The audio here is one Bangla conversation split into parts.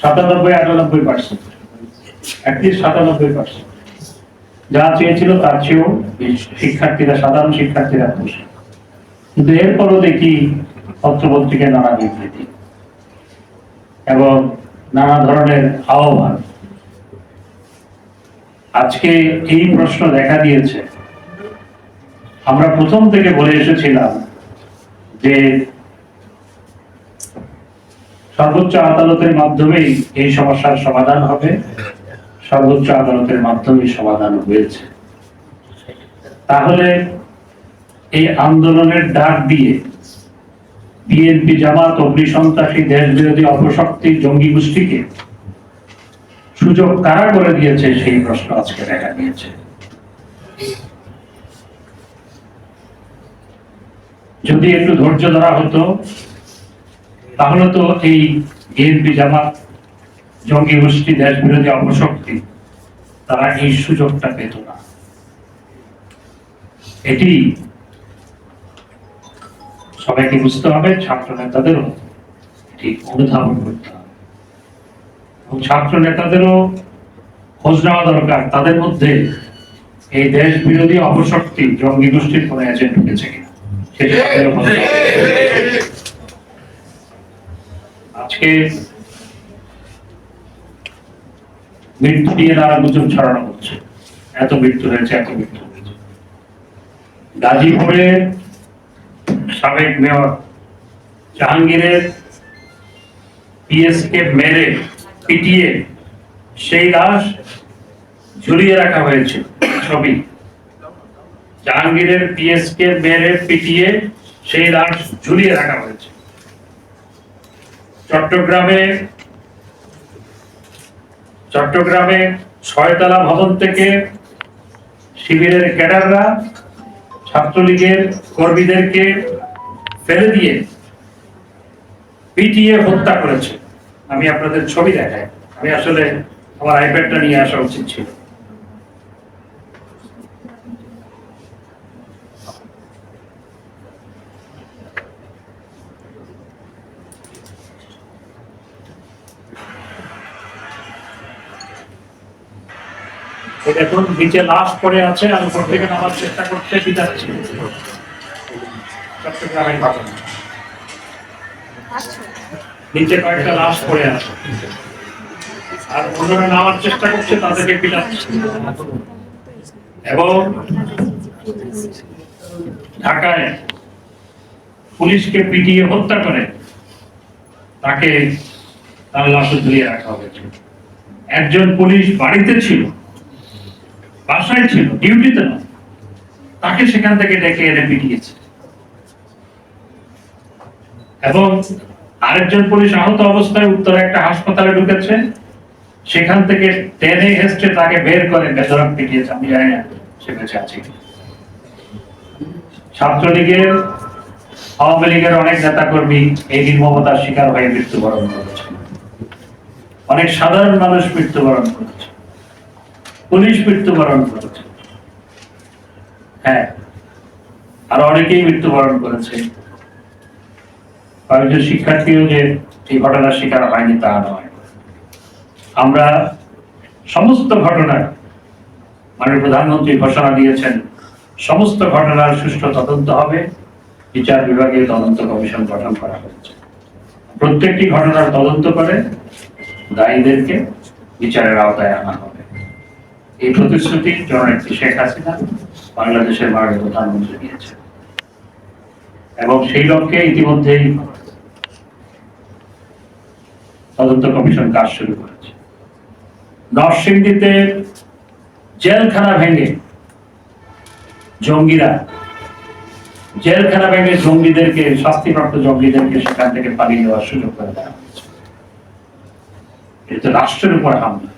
সাতানব্বই, আটানব্বই পার্সেন্ট অ্যাটলিস্ট সাতানব্বই পার্সেন্ট যা চেয়েছিল তার চেয়েও শিক্ষার্থীরা, সাধারণ শিক্ষার্থীরা খুশি। কিন্তু এরপরও দেখি পত্রপত্রিকায় নানা বিবৃতি এবং নানা ধরনের আহ্বান আজকে এই প্রশ্ন দেখা দিয়েছে। আমরা প্রথম থেকে বলে এসেছিলাম যে সর্বোচ্চ আদালতের মাধ্যমেই এই সমস্যার সমাধান হবে। সর্বোচ্চ আদালতের মাধ্যমেই সমাধান হয়েছে। তাহলে এই আন্দোলনের ডাক দিয়ে বিএনপি জামাত, অগ্নিসন্ত্রাসী দেশ বিরোধী অপশক্তি, জঙ্গি গোষ্ঠীকে সুযোগ কারা করে দিয়েছে সেই প্রশ্ন আজকে দেখা দিয়েছে। যদি একটু ধৈর্য ধরা হতো তাহলে তো এই বিএনপি জামাত, জঙ্গি গোষ্ঠী দেশ বিরোধী অপশক্তি, তারা এই সুযোগটা পেত না। এটি সবাইকে বুঝতে হবে, ছাত্র নেতাদেরও এটি অনুধাবন করতে হবে। এবং ছাত্র নেতাদেরও খোঁজ নেওয়া দরকার, তাদের মধ্যে এই দেশ বিরোধী অপশক্তি, জঙ্গি গোষ্ঠীর কোন এজেন্ট ঢুকেছে কিনা, সেটা আজকে মৃত্যু নিয়ে নানা গুজব ছড়ানো হচ্ছে এত মৃত্যু হয়েছে, এত মৃত্যু হয়েছে। গাজীপুরে সাবেক মেয়র জাহাঙ্গীরের পিএসকে মেরে পিটিয়ে সেই লাশ ঝুলিয়ে রাখা হয়েছে ছবি। জাহাঙ্গীরের পিএসকে মেরে পিটিয়ে সেই লাশ ঝুলিয়ে রাখা হয়েছে। চট্টগ্রামে চট্টগ্রামে ছয়তলা ভবন থেকে শিবিরের ক্যাডাররা, ছাত্রলীগের কর্মীদেরকে ফেলে দিয়ে পিটিয়ে হত্যা করেছে। আমি আপনাদের ছবি দেখাই। আমি আসলে আমার আইপ্যাডটা নিয়ে আসা উচিত ছিল। দেখুন নিচে লাশ পড়ে আছে আর উপর থেকে নামার চেষ্টা করতে বিদাচ্ছি চট্টগ্রামের ঘটনা নিচে কয়েকটা লাশ পড়ে আছে। আর অন্যরা নামার চেষ্টা করছে তাদেরকে পিটাচ্ছে এবং ঢাকায় পুলিশকে পিটিয়ে হত্যা করে তাকে তার লাশ ঝুলিয়ে রাখা হয়েছে। একজন পুলিশ বাড়িতে ছিল বাসায় ছিল, ডিউটিতে না। তাকে সেখান থেকে ডেকে এনে পিটিয়েছে। এবং আরেকজন পুলিশ আহত অবস্থায় উত্তরে একটা হাসপাতালে ঢুকেছে। সেখান থেকে টেনে হেসছে তাকে বের করে বেদরক পিটিয়েছে, আমি জানি না সে বেঁচে আছে ছাত্রলীগের, আওয়ামী লীগের অনেক নেতাকর্মী এই নির্মমতার শিকার হয়ে মৃত্যুবরণ করেছে। অনেক সাধারণ মানুষ মৃত্যুবরণ করেছে। পুলিশ মৃত্যুবরণ করেছে। হ্যাঁ আর অনেকেই মৃত্যুবরণ করেছে। কয়েকজন শিক্ষার্থীও যে এই ঘটনার শিকার হয়নি তা নয়। আমরা সমস্ত ঘটনার, মাননীয় প্রধানমন্ত্রী ঘোষণা দিয়েছেন, সমস্ত ঘটনার সুষ্ঠু তদন্ত হবে। বিচার বিভাগীয় তদন্ত কমিশন গঠন করা হয়েছে। প্রত্যেকটি ঘটনার তদন্ত করে দায়ীদেরকে বিচারের আওতায় আনা হবে। এই প্রতিশ্রুতি জননেত্রী শেখ হাসিনা বাংলাদেশের মাননীয় প্রধানমন্ত্রী দিয়েছেন এবং সেই লক্ষ্যে ইতিমধ্যেই তদন্ত কমিশন কাজ শুরু করেছে। নরসিংদীতে জেলখানা ভেঙে জঙ্গিরা, জেলখানা ভেঙে জঙ্গিদেরকে, শাস্তিপ্রাপ্ত জঙ্গিদেরকে সেখান থেকে পালিয়ে দেওয়ার সুযোগ করে দেওয়া হয়েছে। এটা রাষ্ট্রের উপর হামলা।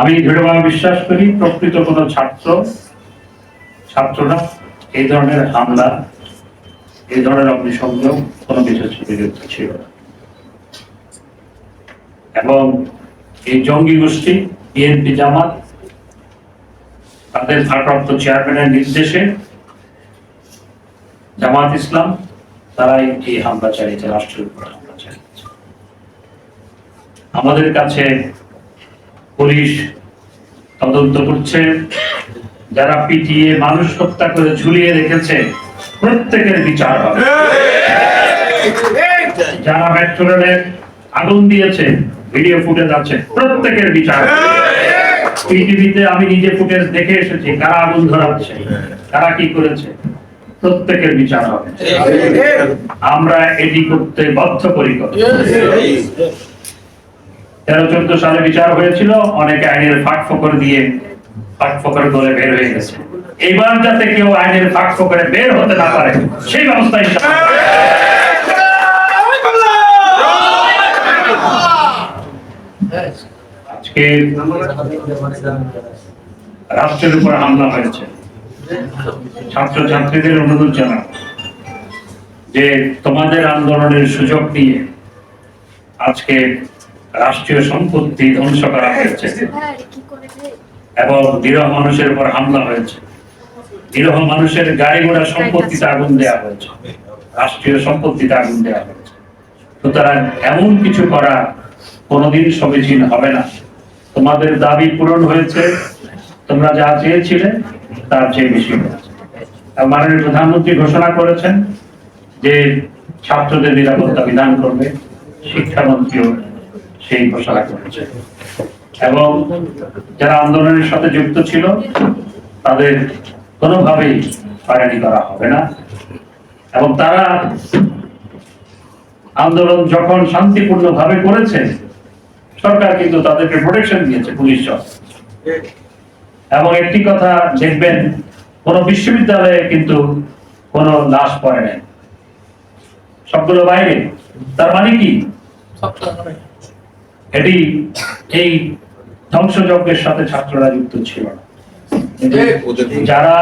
আমি দৃঢ়ভাবে বিশ্বাস করি, প্রকৃত কোনো ছাত্র, ছাত্ররা এই ধরনের হামলা, এই ধরনের অগ্নিসংযোগ কোনো কিছু বিরুদ্ধে ছিল না। এবং এই জঙ্গি গোষ্ঠী, বিএনপি জামাত, তাদের ভারপ্রাপ্ত চেয়ারম্যানের নির্দেশে জামাত ইসলাম, তারাই এই হামলা চালিয়েছে, রাষ্ট্রের উপর হামলা চালিয়েছে। আমাদের কাছে পুলিশ তদন্ত করছে। যারা পিটিয়ে মানুষ হত্যা করে ঝুলিয়ে রেখেছে, প্রত্যেকের বিচার হবে। যারা মেট্রো আগুন দিয়েছে ভিডিও ফুটেজ আছে, প্রত্যেকের বিচার পৃথিবীতে আমি নিজে ফুটেজ দেখে এসেছি, কারা আগুন ধরাচ্ছে, কারা কি করেছে, প্রত্যেকের বিচার হবে। আমরা এটি করতে বদ্ধপরিকর তেরো চোদ্দ সালে বিচার হয়েছিল, অনেকে আইনের ফাঁক ফোকর দিয়ে ফাঁক ফোকর করে বের হয়ে গেছে। এবার যাতে কেউ আইনের ফাঁক ফোকরে বের হতে না পারে, সেই আজকে রাষ্ট্রের উপর হামলা হয়েছে। ছাত্র ছাত্রীদের অনুরোধ জানাব যে তোমাদের আন্দোলনের সুযোগ নিয়ে আজকে রাষ্ট্রীয় সম্পত্তি ধ্বংস করা হয়েছে। এবং নিরহ মানুষের উপর হামলা হয়েছে। নিরহ মানুষের গাড়ি ঘোড়া সম্পত্তিতে আগুন দেওয়া হয়েছে। রাষ্ট্রীয় সম্পত্তিতে আগুন দেওয়া হয়েছে। সুতরাং এমন কিছু করা কোনোদিন সমীচীন হবে না। তোমাদের দাবি পূরণ হয়েছে। তোমরা যা চেয়েছিলে, তার চেয়ে বেশি মাননীয় প্রধানমন্ত্রী ঘোষণা করেছেন যে ছাত্রদের নিরাপত্তা বিধান করবে শিক্ষামন্ত্রীও সেই ঘোষণা করেছে। এবং যারা আন্দোলনের সাথে যুক্ত ছিল, তাদের কোনোভাবেই হয়রানি করা হবে না। এবং তারা আন্দোলন যখন শান্তিপূর্ণ ভাবে করেছে, সরকার কিন্তু তাদেরকে প্রোটেকশন দিয়েছে, পুলিশ এবং একটি কথা দেখবেন, কোন বিশ্ববিদ্যালয়ে কিন্তু কোনো লাশ পড়ে নাই। সবগুলো বাইরে। তার মানে কি? এটি এই ধ্বংসযজ্ঞের সাথে ছাত্ররা যুক্ত ছিল না। যারা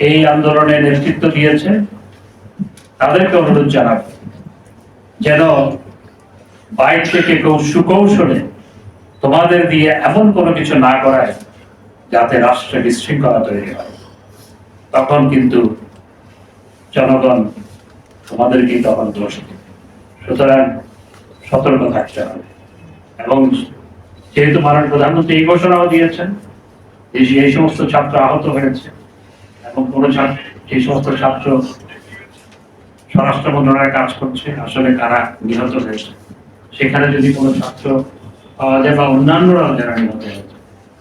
এই আন্দোলনে নেতৃত্ব দিয়েছে তাদেরকে অনুরোধ জানাব যেন বাইর থেকে কেউ সুকৌশলে তোমাদের দিয়ে এমন কোনো কিছু না করায় যাতে রাষ্ট্রে বিশৃঙ্খলা তৈরি হয়। তখন কিন্তু জনগণ তোমাদেরকেই তখন দোষ সুতরাং সতর্ক থাকতে হবে। এবং যেহেতু মাননীয় প্রধানমন্ত্রী এই ঘোষণাও দিয়েছেন যে এই সমস্ত ছাত্র আহত হয়েছে এবং কোনো ছাত্র যে সমস্ত ছাত্র স্বরাষ্ট্র মন্ত্রণালয়ে কাজ করছে, আসলে কারা নিহত হয়েছে? সেখানে যদি কোনো ছাত্র পাওয়া যায় বা অন্যান্যরাও যারা নিহত হয়েছে,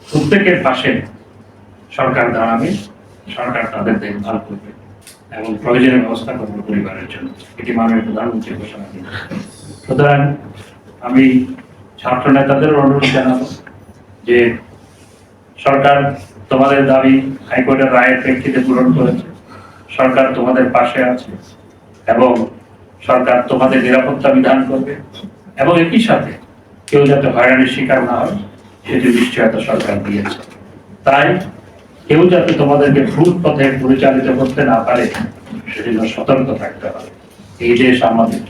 প্রত্যেকের পাশে সরকার দাঁড়াবে, সরকার তাদের দেখভাল করবে এবং প্রয়োজনীয় ব্যবস্থা করবে পরিবারের জন্য। এটি মাননীয় প্রধানমন্ত্রী ঘোষণা দিয়েছে সুতরাং আমি ছাত্র নেতাদের অনুরোধ জানাব যে সরকার তোমাদের দাবি হাইকোর্টের রায়ের প্রেক্ষিতে পূরণ করেছে। সরকার তোমাদের পাশে আছে এবং সরকার তোমাদের নিরাপত্তা বিধান করবে এবং একই সাথে কেউ যাতে হয়রানির শিকার না হয়, সেটি নিশ্চয়তা সরকার দিয়েছে। তাই কেউ যাতে তোমাদেরকে ভুল পথে পরিচালিত করতে না পারে সেজন্য সতর্ক থাকতে হবে। এই দেশ আমাদের,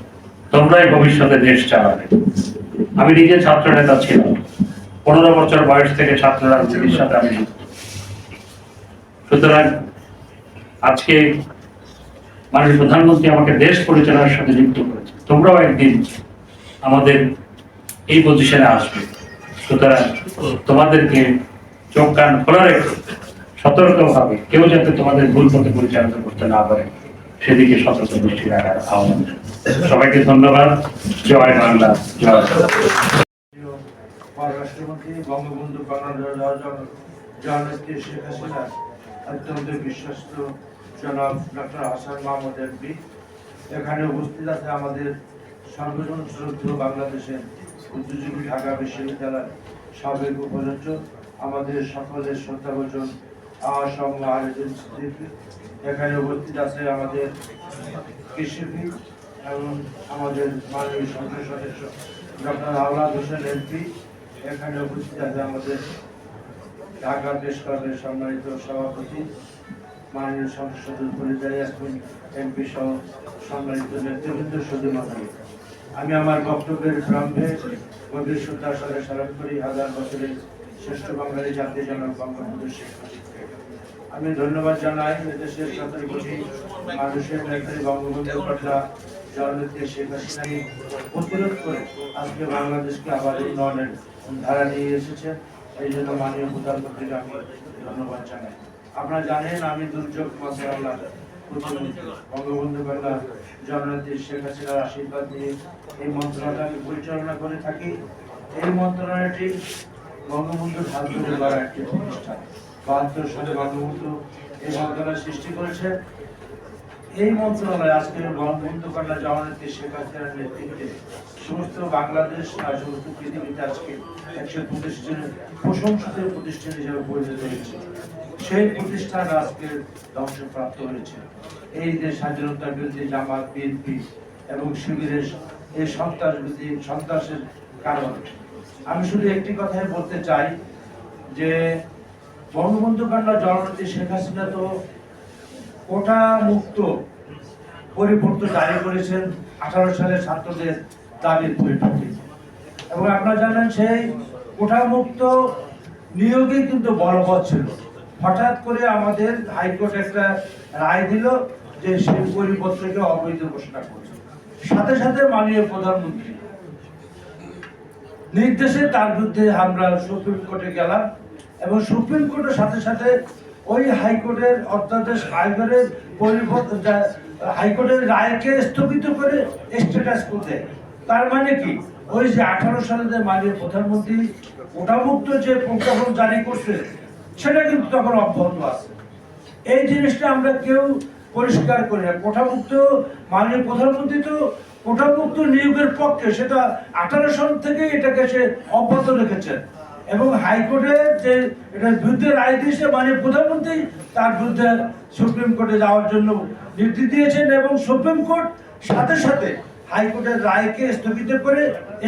তোমরাই ভবিষ্যতে দেশ চালাবে। আমি নিজে ছাত্র নেতা ছিলাম। পনেরো বছর বয়স থেকে ছাত্র রাজনীতির সাথে আমি সুতরাং আজকে মাননীয় প্রধানমন্ত্রী আমাকে দেশ পরিচালনার সাথে যুক্ত করেছে। তোমরাও একদিন আমাদের এই পজিশনে আসবে। সুতরাং তোমাদেরকে চোখ কান খোলা রেখে সতর্কভাবে কেউ যাতে তোমাদের ভুল পথে পরিচালিত করতে না পারে। সেদিকে সতর্ক দৃষ্টি রাখার আহ্বান। সবাইকে ধন্যবাদ। জয় বাংলা। জয় পররাষ্ট্রমন্ত্রী, বঙ্গবন্ধু জননেত্রী শেখ হাসিনা, অত্যন্ত বিশ্বস্ত জনাব ডক্টর হাসান মাহমুদ এমপি এখানে উপস্থিত আছে আমাদের সর্বজন শ্রদ্ধ বাংলাদেশের বুদ্ধিজীবী ঢাকা বিশ্ববিদ্যালয়ের সাবেক উপাচার্য, আমাদের সকলের শ্রদ্ধাভোজন আসম আয়োজন এখানে উপস্থিত আছে আমাদের কৃষিবিদ এবং আমাদের মাননীয় সংসদ সদস্য ডক্টর আওলাদ হোসেন এমপি এখানে উপস্থিত আছে আমাদের ঢাকা প্রেস ক্লাবের সম্মানিত সভাপতি, মাননীয় সংসদ সদস্য পরিচয় আসবেন এমপি সহ সম্মানিত নেতৃবৃন্দ শুধু আমি আমার বক্তব্যের প্রারম্ভে গভীর শ্রদ্ধার সাথে স্মরণ করি হাজার বছরের শ্রেষ্ঠ বাঙালি জাতীয় জনক বঙ্গবন্ধু শেখ মুজিবকে। আমি ধন্যবাদ জানাই এদেশের সতেরো কোটি মানুষের নেত্রী বঙ্গবন্ধু কন্যা জননেত্রী শেখ হাসিনাকে প্রতিরোধ করে আজকে বাংলাদেশকে আবার উন্নয়নের ধারা নিয়ে এসেছে। এই জন্য মাননীয় প্রধানমন্ত্রীকে আমি ধন্যবাদ জানাই। আপনারা জানেন আমি দুর্যোগ মন্ত্রণালয় বঙ্গবন্ধু কন্যা জননেত্রী শেখ হাসিনার আশীর্বাদ নিয়ে এই মন্ত্রণালয়কে পরিচালনা করে থাকি। এই মন্ত্রণালয়টি বঙ্গবন্ধুর হাত ধরে গড়া একটি প্রতিষ্ঠান। বাহাত্তর সালে বঙ্গবন্ধু এই মন্ত্রণালয় সৃষ্টি করেছে। এই মন্ত্রণালয় আজকে বঙ্গবন্ধু কন্যা শেখ হাসিনার নেতৃত্বে সমস্ত বাংলাদেশ আর সমস্ত পৃথিবীতে আজকে একশো প্রতিষ্ঠানের প্রশংসিত প্রতিষ্ঠান হিসেবে পরিণত হয়েছে। সেই প্রতিষ্ঠান আজকে ধ্বংসপ্রাপ্ত হয়েছে। এই যে স্বাধীনতার বিরুদ্ধে জামাত, বিএনপি এবং শিবিরের এই সন্ত্রাস সন্ত্রাসের কারণে। আমি শুধু একটি কথাই বলতে চাই যে বঙ্গবন্ধু কন্যা জননেত্রী শেখ হাসিনা তো কোটা মুক্ত পরিবর্তন জারি করেছেন আঠারো সালে ছাত্রদের দাবির পরিপ্রেক্ষিতে। এবং আপনারা জানেন সেই কোটা মুক্ত নিয়োগই কিন্তু বলবৎ ছিল। হঠাৎ করে আমাদের হাইকোর্ট একটা রায় দিল যে সেই পরিপত্রকে অবৈধ ঘোষণা করছে। সাথে সাথে মাননীয় প্রধানমন্ত্রী নির্দেশে তার বিরুদ্ধে আমরা সুপ্রিম কোর্টে গেলাম। এবং সুপ্রিম কোর্টের সাথে সাথে ওই হাইকোর্টের অধ্যাদেশ হাইকোর্টের পরিবর্তন হাইকোর্টের রায়কে স্থগিত করে স্ট্যাটাস করতে। তার মানে কি? ওই যে আঠারো সালে যে মাননীয় প্রধানমন্ত্রী ওটামুক্ত যে প্রজ্ঞাপন জারি করছে, সেটা কিন্তু তখন অব্যাহত আছে। এই জিনিসটা আমরা কেউ পরিষ্কার করি না। কোঠামুক্ত মাননীয় প্রধানমন্ত্রী তো কোঠামুক্ত নিয়োগের পক্ষে সেটা আঠারো সাল থেকে এটাকে সে অব্যাহত রেখেছেন। এবং হাইকোর্টে যে এটার বিরুদ্ধে রায় দিয়েছে মানে প্রধানমন্ত্রী, তার বিরুদ্ধে সুপ্রিম কোর্টে যাওয়ার জন্য নির্দেশ দিয়েছেন এবং সুপ্রিম কোর্ট সাথে সাথে হাইকোর্টের রায়কে স্থগিত করে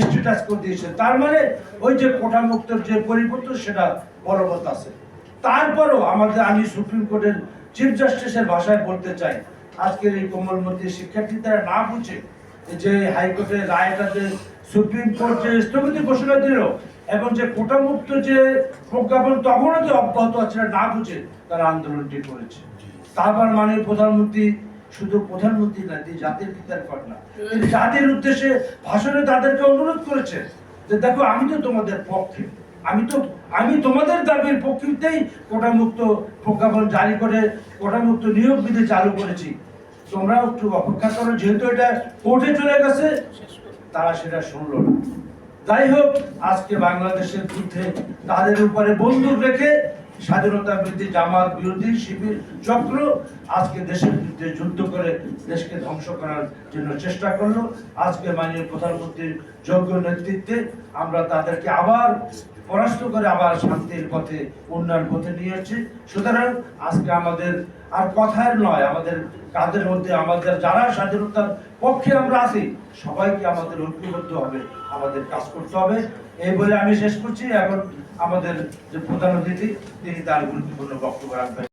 স্ট্যাটাস করে দিয়েছে। তার মানে ওই যে কোঠামুক্তর যে পরিবর্তন, সেটা বলবৎ আছে। তারপরও আমাদের, আমি সুপ্রিম কোর্টের চিফ জাস্টিসের ভাষায় বলতে চাই, আজকের এই কোমলমতি শিক্ষার্থী তারা না বুঝে যে হাইকোর্টের রায়টা যে সুপ্রিম কোর্ট যে স্থগিত ঘোষণা দিল এবং যে কোটামুক্ত যে প্রজ্ঞাপন তখনও যে অব্যাহত আছে না বুঝে তারা আন্দোলনটি করেছে। তারপর মানে প্রধানমন্ত্রী শুধু প্রধানমন্ত্রী না, তিনি জাতির পিতার কন্যা তিনি জাতির উদ্দেশ্যে ভাষণে তাদেরকে অনুরোধ করেছে যে দেখো, আমি তো তোমাদের পক্ষে, আমি তো, আমি তোমাদের দাবির পক্ষেই কোটামুক্ত প্রজ্ঞাপন জারি করে, কোটামুক্ত নিয়োগ বিধি চালু করেছি। তোমরা একটু অপেক্ষা করো, যেহেতু এটা কোর্টে চলে গেছে, তারা সেটা শুনলো না। যাই হোক, আজকে বাংলাদেশের বিরুদ্ধে তাদের উপরে বন্দুক রেখে স্বাধীনতা বিরোধী জামাত বিরোধী শিবির চক্র আজকে দেশের বিরুদ্ধে যুদ্ধ করে দেশকে ধ্বংস করার জন্য চেষ্টা করল। আজকে মাননীয় প্রধানমন্ত্রীর যোগ্য নেতৃত্বে আমরা তাদেরকে আবার পরাস্ত করে আবার শান্তির পথে, উন্নয়ন পথে নিয়ে এসেছি সুতরাং আজকে আমাদের আর কথার নয়, আমাদের কাদের মধ্যে আমাদের যারা স্বাধীনতার পক্ষে আমরা আছি, সবাইকে আমাদের ঐক্যবদ্ধ হবে। আমাদের কাজ করতে হবে। এই বলে আমি শেষ করছি। এখন আমাদের যে প্রধান অতিথি, তিনি তার গুরুত্বপূর্ণ বক্তব্য রাখবেন।